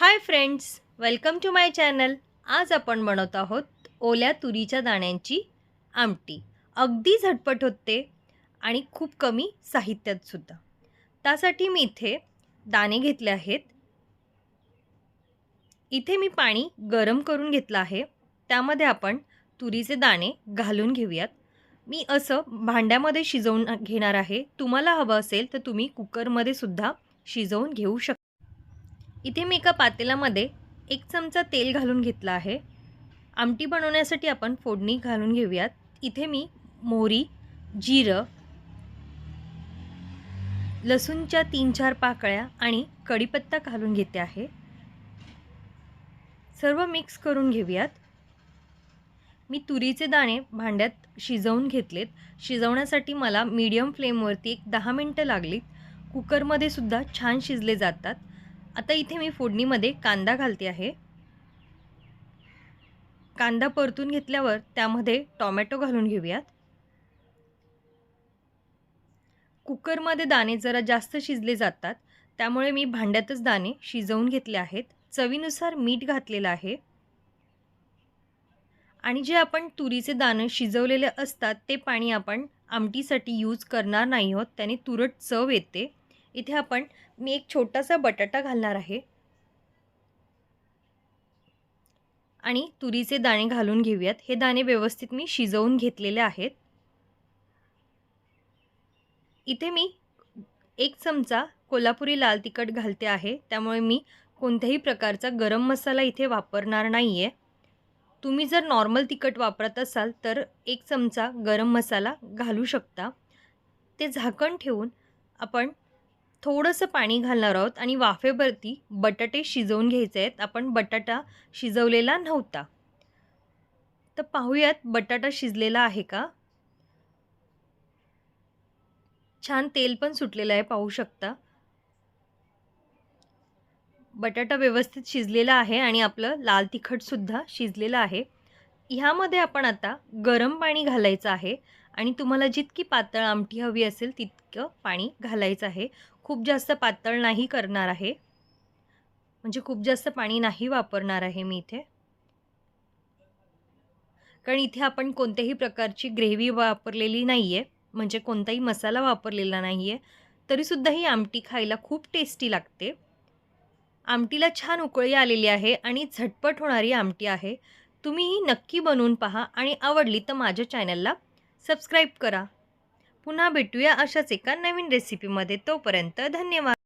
Hi friends welcome to my channel. आज आपण बनवत आहोत ओल्या तुरीच्या दाण्यांची आमटी. अगदी झटपट होते आणि खूप कमी साहित्यात सुद्धा. त्यासाठी मी इथे दाणे घेतले आहेत. इथे मी पाणी गरम करून घेतलं आहे. त्यामध्ये आपण तुरीचे दाणे घालून घेऊयात. मी असं भांड्यामध्ये शिजवून घेणार आहे. तुम्हाला हवं असेल तर तुम्ही कुकरमध्ये सुद्धा शिजवून घेऊ शकता. इथे मी एका पातेल्यामध्ये एक चमचा तेल घालून घेतला आहे. आमटी बनवण्यासाठी आपण फोडणी घालून घेऊयात. इथे मी मोहरी जिरं लसूणच्या तीन चार पाकळ्या आणि कढीपत्ता घालून घेते आहे. सर्व मिक्स करून घेऊयात. मी तुरीचे दाणे भांड्यात शिजवून घेतलेत. शिजवण्यासाठी मला मीडियम फ्लेमवरती एक दहा मिनटं लागलीत. कुकरमध्ये सुद्धा छान शिजले जातात. आता इथे मी फोडणीमध्ये कांदा घालते आहे. कांदा परतून घेतल्यावर त्यामध्ये टॉमॅटो घालून घेऊयात. कुकरमध्ये दाणे जरा जास्त शिजले जातात त्यामुळे मी भांड्यातच दाणे शिजवून घेतले आहेत. चवीनुसार मीठ घातलेलं आहे. आणि जे आपण तुरीचे दाणे शिजवलेले असतात ते पाणी आपण आमटीसाठी यूज करणार नाही आहोत त्याने तुरट चव येते. इथे आपण मी एक छोटासा बटाटा घालणार आहे. आणि तुरीचे दाणे घालून घेऊयात. हे दाणे व्यवस्थित मी शिजवून घेतलेले आहेत. इथे मी एक चमचा कोल्हापुरी लाल तिखट घालते आहे. त्यामुळे मी कोणत्याही प्रकारचा गरम मसाला इथे वापरणार नाही आहे तुम्ही जर नॉर्मल तिखट वापरत असाल तर एक चमचा गरम मसाला घालू शकता. ते झाकण ठेवून आपण थोडंसं पाणी घालणार आहोत आणि वाफेवरती बटाटे शिजवून घ्यायचे आहेत. आपण बटाटा शिजवलेला नव्हता. तर पाहूयात बटाटा शिजलेला आहे का? छान तेल पण सुटलेलं आहे पाहू शकता. बटाटा व्यवस्थित शिजलेला आहे आणि आपलं लाल तिखटसुद्धा शिजलेलं आहे. ह्यामध्ये आपण आता गरम पाणी घालायचं आहे आणि तुम्हाला जितकी पातळ आमटी हवी असेल तितकं पाणी घालायचं आहे. खूप जास्त पातळ नाही करणार आहे. म्हणजे खूप जास्त पाणी नाही वापरणार आहे मी इथे. कारण इथे आपण कोणत्याही प्रकारची ग्रेव्ही वापरलेली नाही आहे म्हणजे कोणताही मसाला वापरलेला नाही आहे तरीसुद्धा ही आमटी खायला खूप टेस्टी लागते. आमटीला छान उकळी आलेली आहे आणि झटपट होणारी आमटी आहे. तुम्ही ही नक्की बनवून पहा आणि आवडली तर माझ्या चॅनलला सबस्क्राईब करा. पुन्हा भेटूया अशाच एका नवीन रेसिपीमध्ये तोपर्यंत धन्यवाद.